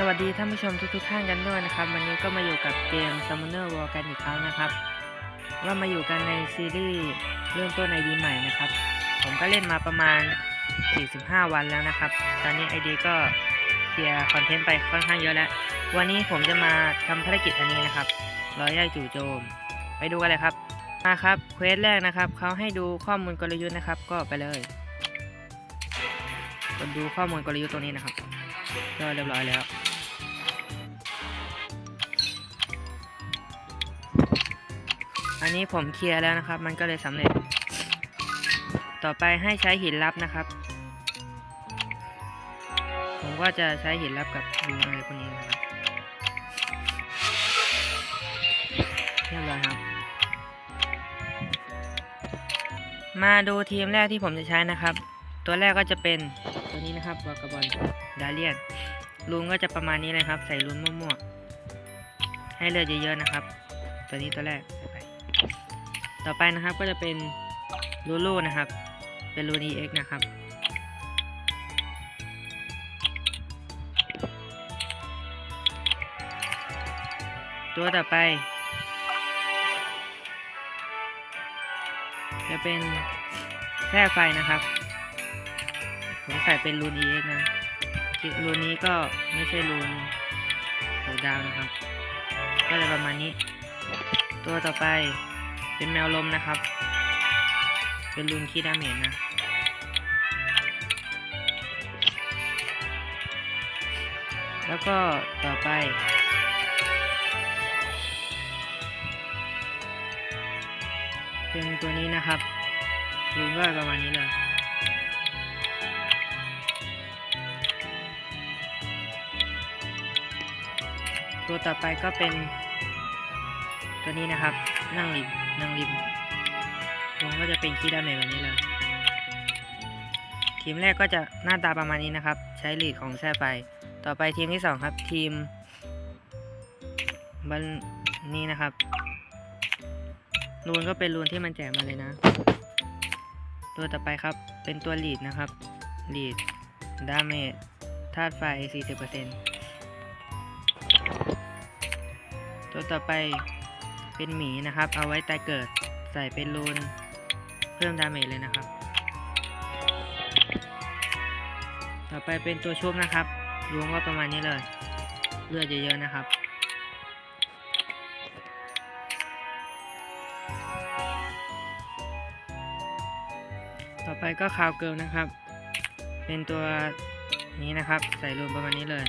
สวัสดีท่านผู้ชมทุกๆท่านกันด้วยนะครับ วันนี้ก็มาอยู่กับเกม Summoner War กันอีกครั้งนะครับก็มาอยู่กันในซีรีส์เริ่มต้นไอดีใหม่นะครับ ผมก็เล่นมาประมาณ 45 วันแล้วนะครับ ตอนนี้ไอดีก็เคลียร์คอนเทนต์ไปค่อนข้างเยอะแล้ว วันนี้ผมจะมาทำภารกิจอันนี้นะครับร้อยย่ายจู่โจม ไปดูกันเลยครับ มาครับเควสแรกนะครับเขาให้ดูข้อมูลกลยุทธ์นะครับ ก็ไปเลยกดดูข้อมูลกลยุทธ์ตรงนี้นะครับก็เรียบร้อยแล้ว อันนี้ผมเคลียร์แล้วนะครับ มันก็เลยสำเร็จ ต่อไปให้ใช้หินลับนะครับ ผมก็จะใช้หินลับกับรูนอะไรพวกนี้นะครับเรียบร้อยครับ มาดูทีมแรกที่ผมจะใช้นะครับ ตัวแรกก็จะเป็นตัวนี้นะครับวากาบอลดาเลียนลุงก็จะประมาณนี้เลยครับ ใส่ลุนมั่วๆให้เลือดเยอะๆนะครับ ตัวนี้ตัวแรก ต่อไปนะครับก็จะเป็นลูลูนะครับ เป็นลูน EX นะครับ ตัวต่อไป จะเป็นแค่ไฟนะครับ ผมใส่เป็นรูน EX นะรูนนี้ก็ไม่ใช่รูนโหดาวนะครับ ก็จะประมาณนี้ ตัวต่อไป เป็นแมวลมนะครับ เป็นรูนคีดาเมจนะแล้วก็ต่อไป เป็นตัวนี้นะครับรูนก็ประมาณนี้เลยตัวต่อไปก็เป็นตัวนี้นะครับ นั่งริม นั่งริมลงก็จะเป็นคีย์ดาเมจแบบนี้เลย ทีมแรกก็จะหน้าตาประมาณนี้นะครับ ใช้ลีดของแท่ไฟ ต่อไปทีมที่สองครับ ทีมบันนี้นะครับ รูนก็เป็นรูนที่มันแจกมาเลยนะ ตัวต่อไปครับ เป็นตัวลีดนะครับ ลีด ดาเมจ ธาตุไฟ 40%ตัวต่อไป เป็นหมีนะครับ เอาไว้ตายเกิดใส่เป็นรูนเพิ่มดาเมจเลยนะครับ ต่อไปเป็นตัวชุบนะครับรวมก็ประมาณนี้เลย เลือดเยอะๆนะครับ ต่อไปก็คาวเกิลนะครับ เป็นตัวนี้นะครับ ใส่รวมประมาณนี้เลย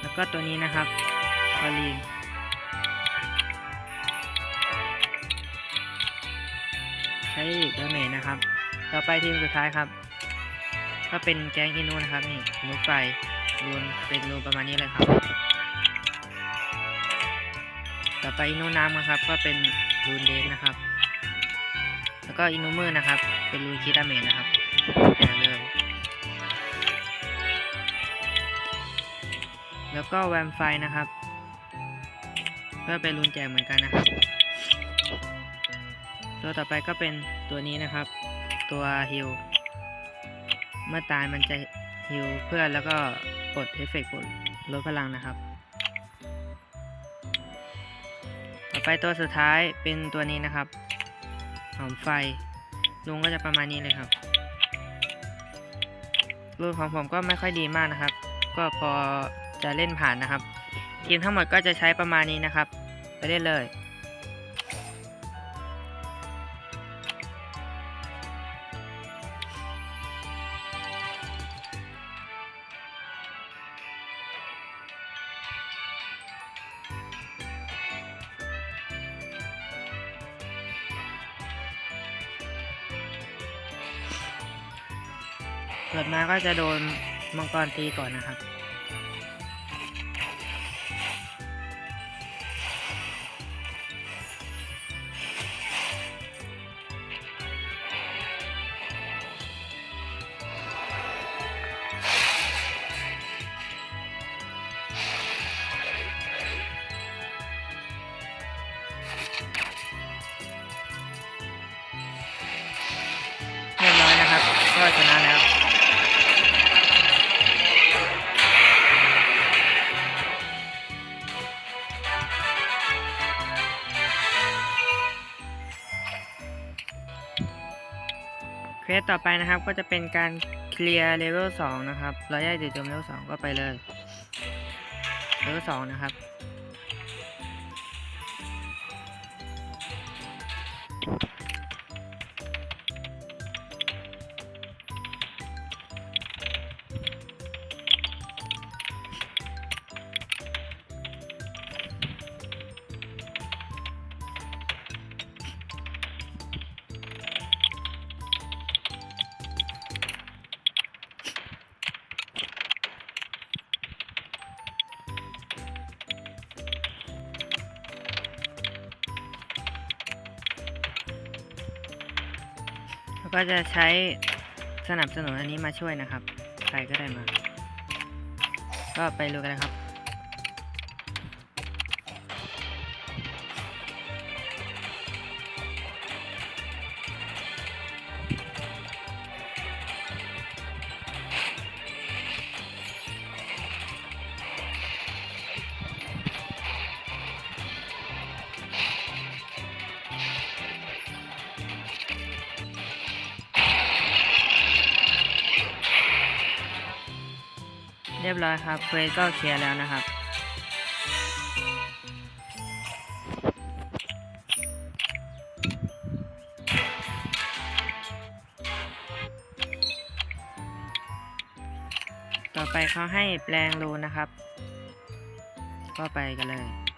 แล้วก็ตัวนี้นะครับคอลีน ช้ดาเมจนะครับ ต่อไปทีมสุดท้ายครับ ก็เป็นแก๊งอินูนะครับนี่นุกไฟรูนเป็นรูนประมาณนี้เลยครับ ต่อไปอินูน้ำนะครับ ก็เป็นรูนเดนนะครับ แล้วก็อินูมือนะครับ เป็นรูนคิดาเมจนะครับแจกเลยแล้วก็แวมไฟนะครับ ก็เป็นรูนแจกเหมือนกันนะครับ ตัวต่อไปก็เป็นตัวนี้นะครับ ตัวฮิลเมื่อตายมันจะฮิลเพื่อนแล้วก็ปลดเอฟเฟกต์ปลดลดพลังนะครับ ต่อไปตัวสุดท้ายเป็นตัวนี้นะครับ หอมไฟ ลุงก็จะประมาณนี้เลยครับรูนของผมก็ไม่ค่อยดีมากนะครับ ก็พอจะเล่นผ่านนะครับ ทีมทั้งหมดก็จะใช้ประมาณนี้นะครับ ไปเล่นเลย เกิดมาก็จะโดนมังกรตีก่อนนะครับ เควสต่อไปนะครับก็จะเป็นการเคลียร์เลเวลสองนะครับเราแยกจุดโจมเลเวลสองก็ไปเลยเลเวลสองนะครับ ก็จะใช้สนับสนุนอันนี้มาช่วยนะครับ ใครก็ได้มา ก็ไปรู้กันนะครับ รียบร้อยครับเควสก็เคลียร์แล้วนะครับต่อไปเขาให้แปลงรูนนะครับ ก็ไปกันเลย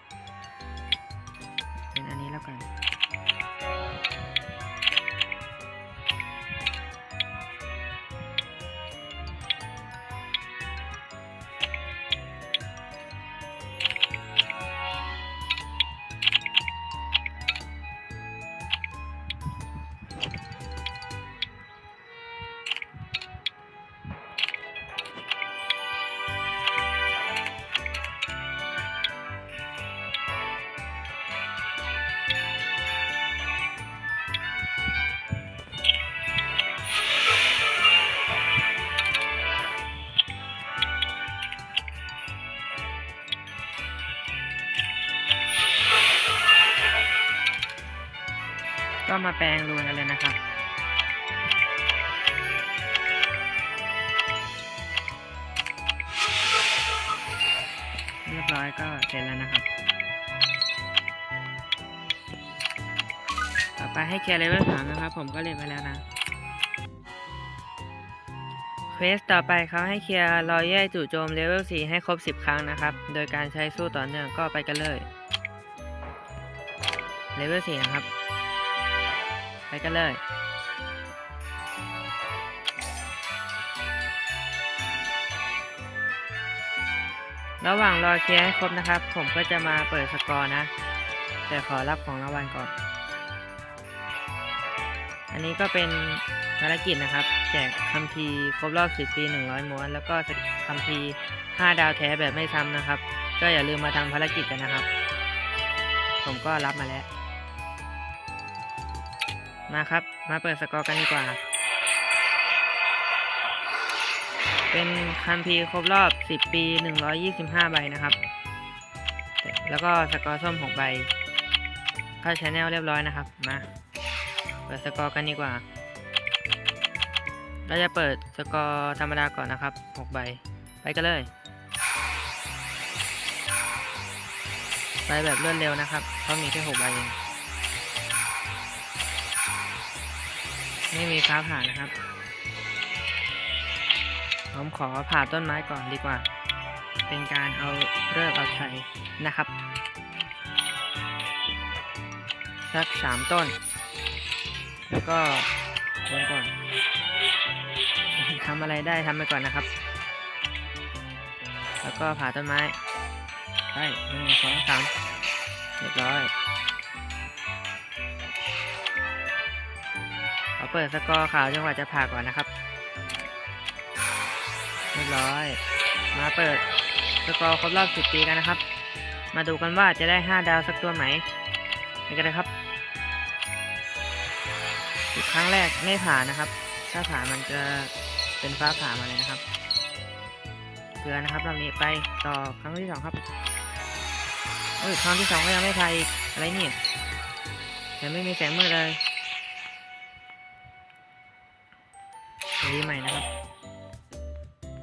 ก็มาแปลงรูนกันเลยนะครับเรียบร้อยก็เสร็จแล้วนะครับ ต่อไปให้เคลียร์เลเวลสามนะครับ ผมก็เล่นไปแล้วนะเควสต่อไปเขาให้เคลียร์รอยแย่จู่โจมเลเวล4ให้ครบ 10 ครั้งนะครับ โดยการใช้สู้ต่อเนื่องก็ไปกันเลยเลเวล4นะครับ กันเลย ระหว่างรอเคลียร์ให้ครบนะครับ ผมก็จะมาเปิดสกอร์นะ แต่ขอรับของรางวัลก่อน อันนี้ก็เป็นภารกิจนะครับ แจกคัมภีร์ครบรอบ 10 ปี 100 ม้วน แล้วก็คัมภีร์ 5 ดาวแท้แบบไม่ซ้ำนะครับ ก็อย่าลืมมาทำภารกิจกันนะครับ ผมก็รับมาแล้ว มาครับ มาเปิดสกอร์กันดีกว่า เป็นคัมภีครบรอบ 10 ปี 125 ใบนะครับ แล้วก็สกอร์ส้ม6ใบ เข้าชแนลเรียบร้อยนะครับ มา เปิดสกอร์กันดีกว่า เราจะเปิดสกอร์ธรรมดาก่อนนะครับ 6 ใบ ไปกันเลยไปแบบรวดเร็วนะครับ เพราะมีแค่6ใบเอง ไม่มีฟ้าผ่านะครับ ผมขอผ่าต้นไม้ก่อนดีกว่า เป็นการเอาเลิกเอาชัยนะครับ สักสามต้น แล้วก็วนก่อนทำอะไรได้ทำไปก่อนนะครับ แล้วก็ผ่าต้นไม้ไปหนึ่งสองสามเรียบร้อย เปิดสกอร์ขาวจังหวะจะผ่าก่อนนะครับเรียบร้อย มาเปิดสกอร์ครบรอบ 10 ปีกันนะครับ มาดูกันว่าจะได้ 5 ดาวสักตัวไหมไปกันเลยครับอีกครั้งแรกไม่ผ่านนะครับ ถ้าผ่านมันจะเป็นฟ้าผ่ามาเลยนะครับเกลือนะครับรอบนี้ไปต่อครั้งที่สองครับเอ้ยครั้งที่สองก็ยังไม่ผ่านอีกอะไรเนี่ยยังไม่มีแสงมืดเลย รีใหม่นะครับ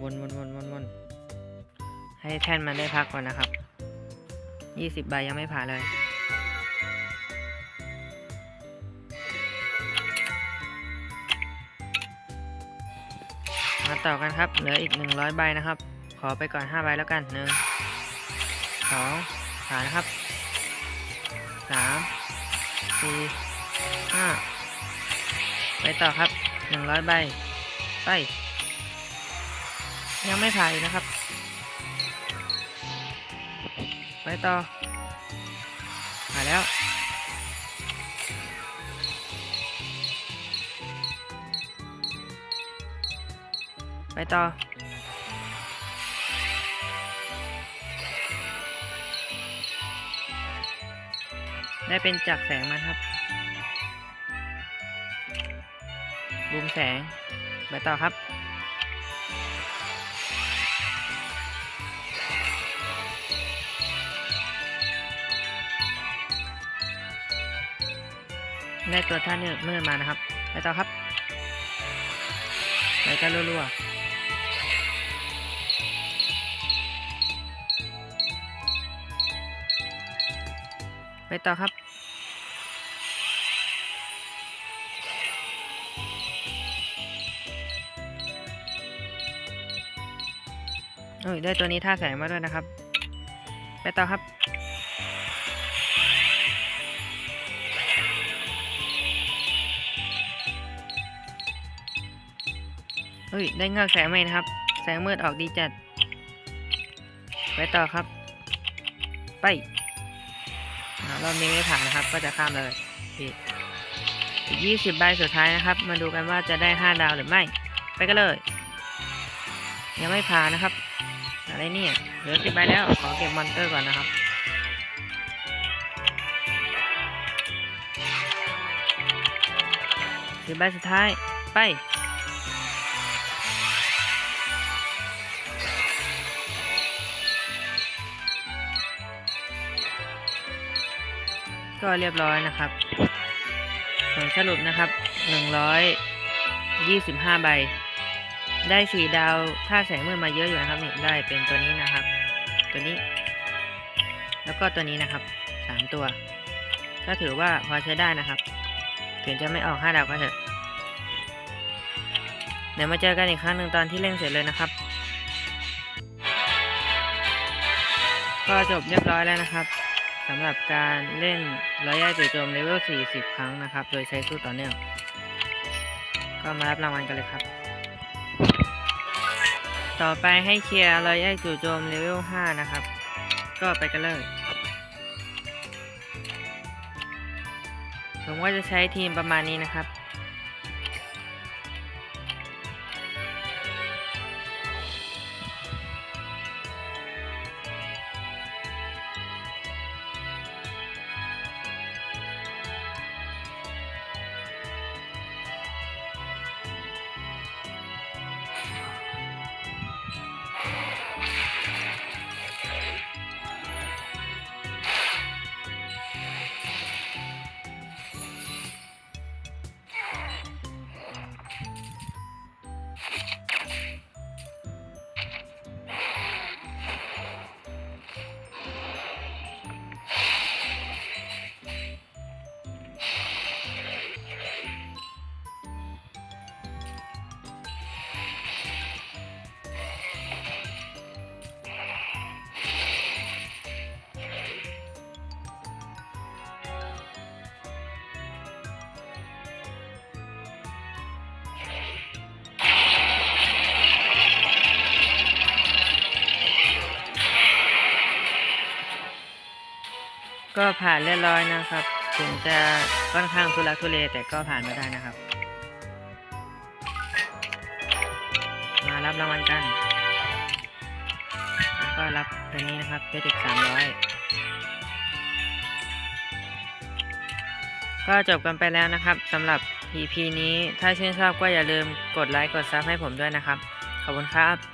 วนวนวนวนวนให้แท่นมันได้พักก่อนนะครับยี่สิบใบยังไม่ผ่านเลย มาต่อกันครับ เหลืออีก100ใบนะครับ ขอไปก่อน5ใบแล้วกัน1 2ผ่านนะครับ3 4 5ไปต่อครับ100ใบ ไป ยังไม่ผ่านนะครับ ไปต่อผ่านแล้ว ไปต่อได้เป็นจักแสงมาครับ บูมแสง ไปต่อครับ ได้ตัวท่านเนี่ยมืดมานะครับ ไปต่อครับ ไปกันรัวๆไปต่อครับ โอ้ยได้ตัวนี้ท่าแสงมาด้วยนะครับ ไปต่อครับ เฮ้ย ได้เงือกแสงใหมนะครับ แสงมืดออกดีจัด ไปต่อครับ ไปรอบนี้ไม่ผ่านนะครับ ก็จะข้ามเลยอีกยี่สิบใบสุดท้ายนะครับ มาดูกันว่าจะได้ห้าดาวหรือไม่ ไปกันเลย ยังไม่ผ่านนะครับ อะไรเนี่ยเหลือสิบใบแล้ว ขอเก็บมอนเตอร์ก่อนนะครับ สิบใบสุดท้าย ไป ก็เรียบร้อยนะครับ ผลสรุปนะครับ125ใบ ได้สี่ดาวท่าแสงมืดมาเยอะอยู่นะครับนี่ได้เป็นตัวนี้นะครับ ตัวนี้ แล้วก็ตัวนี้นะครับสามตัว ก็ถือว่าพอใช้ได้นะครับ ถึงจะไม่ออก5ดาวก็เถอะเดี๋ยวมาเจอกันอีกครั้งหนึ่งตอนที่เล่นเสร็จเลยนะครับ ก็จบเรียบร้อยแล้วนะครับสำหรับการเล่นร้อยย่าจู่โจมเลเวล40 ครั้งนะครับ โดยใช้สู้ต่อเนื่อง ก็มารับรางวัลกันเลยครับ ต่อไปให้เคลียร์ร้อยย่าจู่โจมเลเวล 5 นะครับ ก็ไปกันเลย ผมว่าจะใช้ทีมประมาณนี้นะครับ ก็ผ่านเรียบร้อยนะครับ ถึงจะค่อนข้างทุลักทุเลแต่ก็ผ่านมาได้นะครับ มารับรางวัลกันแล้วก็รับอันนี้นะครับเพชรอีกสามร้อยก็จบกันไปแล้วนะครับสำหรับ EP นี้ถ้าชื่นชอบก็อย่าลืมกดไลค์กดซับให้ผมด้วยนะครับ ขอบคุณครับ